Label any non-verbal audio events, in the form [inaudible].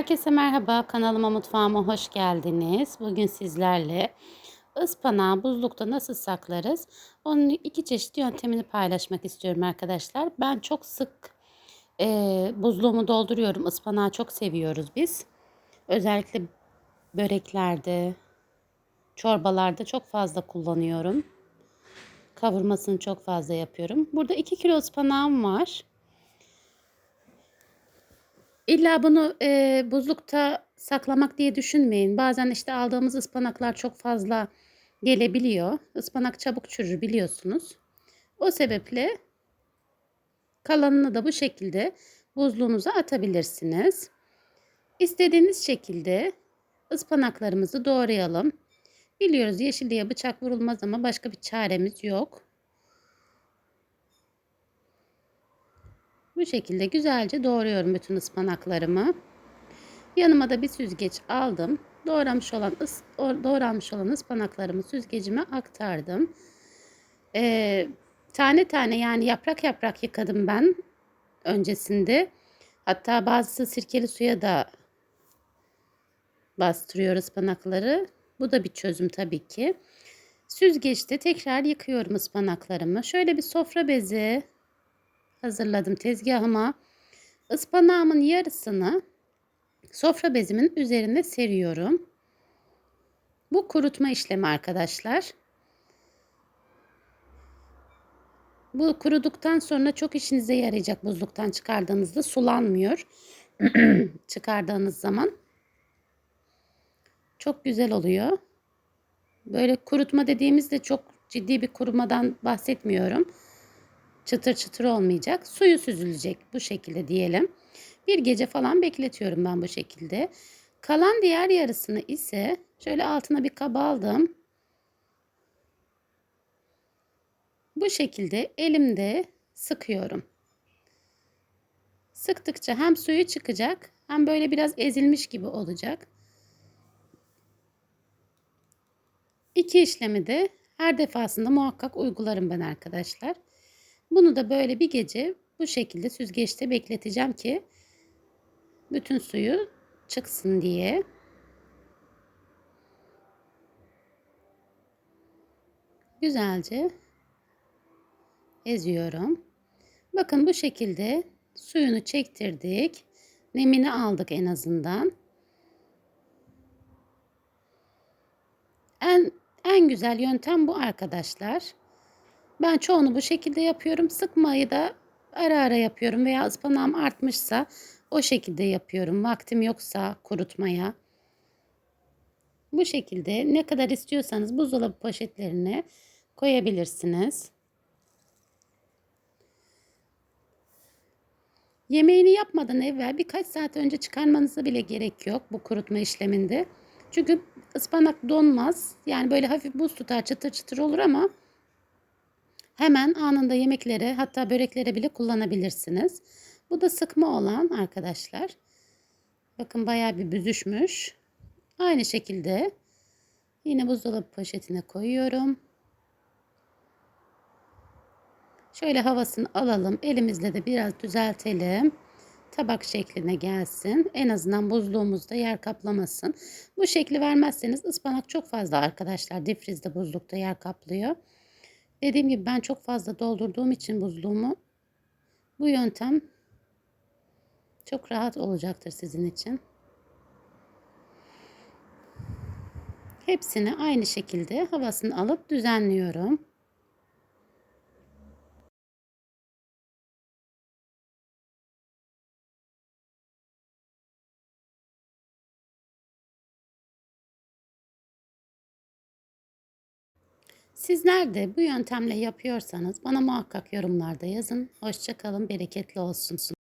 Herkese merhaba. Kanalıma mutfağıma hoş geldiniz. Bugün sizlerle ıspanağı buzlukta nasıl saklarız? Onun iki çeşit yöntemini paylaşmak istiyorum arkadaşlar. Ben çok sık e, buzluğumu dolduruyorum. Ispanağı çok seviyoruz biz. Özellikle böreklerde, çorbalarda çok fazla kullanıyorum. Kavurmasını çok fazla yapıyorum. Burada 2 kilo ıspanağım var. İlla bunu e, buzlukta saklamak diye düşünmeyin. Bazen işte aldığımız ıspanaklar çok fazla gelebiliyor. Ispanak çabuk çürür biliyorsunuz. O sebeple kalanını da bu şekilde buzluğunuza atabilirsiniz. İstediğiniz şekilde ıspanaklarımızı doğrayalım. Biliyoruz yeşilliğe bıçak vurulmaz ama başka bir çaremiz yok. Bu şekilde güzelce doğruyorum bütün ıspanaklarımı. Yanıma da bir süzgeç aldım. Doğramış olan doğranmış olan ıspanaklarımı süzgecime aktardım. Ee, tane tane yani yaprak yaprak yıkadım ben öncesinde. Hatta bazısı sirkeli suya da bastırıyor ıspanakları. Bu da bir çözüm tabii ki. Süzgeçte tekrar yıkıyorum ıspanaklarımı. Şöyle bir sofra bezi hazırladım tezgahıma. Ispanağımın yarısını sofra bezimin üzerine seriyorum. Bu kurutma işlemi arkadaşlar. Bu kuruduktan sonra çok işinize yarayacak buzluktan çıkardığınızda sulanmıyor. [clears throat] Çıkardığınız zaman çok güzel oluyor. Böyle kurutma dediğimizde çok ciddi bir kurumadan bahsetmiyorum çıtır çıtır olmayacak. Suyu süzülecek bu şekilde diyelim. Bir gece falan bekletiyorum ben bu şekilde. Kalan diğer yarısını ise şöyle altına bir kaba aldım. Bu şekilde elimde sıkıyorum. Sıktıkça hem suyu çıkacak hem böyle biraz ezilmiş gibi olacak. İki işlemi de her defasında muhakkak uygularım ben arkadaşlar. Bunu da böyle bir gece bu şekilde süzgeçte bekleteceğim ki bütün suyu çıksın diye. Güzelce eziyorum. Bakın bu şekilde suyunu çektirdik. Nemini aldık en azından. En en güzel yöntem bu arkadaşlar. Ben çoğunu bu şekilde yapıyorum. Sıkmayı da ara ara yapıyorum veya ıspanağım artmışsa o şekilde yapıyorum. Vaktim yoksa kurutmaya. Bu şekilde ne kadar istiyorsanız buzdolabı poşetlerine koyabilirsiniz. Yemeğini yapmadan evvel birkaç saat önce çıkarmanıza bile gerek yok bu kurutma işleminde. Çünkü ıspanak donmaz. Yani böyle hafif buz tutar çıtır çıtır olur ama Hemen anında yemeklere hatta böreklere bile kullanabilirsiniz. Bu da sıkma olan arkadaşlar. Bakın bayağı bir büzüşmüş. Aynı şekilde yine buzdolabı poşetine koyuyorum. Şöyle havasını alalım. Elimizle de biraz düzeltelim. Tabak şekline gelsin. En azından buzluğumuzda yer kaplamasın. Bu şekli vermezseniz ıspanak çok fazla arkadaşlar difrizde buzlukta yer kaplıyor. Dediğim gibi ben çok fazla doldurduğum için buzluğumu bu yöntem çok rahat olacaktır sizin için. Hepsini aynı şekilde havasını alıp düzenliyorum. Sizler de bu yöntemle yapıyorsanız bana muhakkak yorumlarda yazın. Hoşçakalın, bereketli olsun.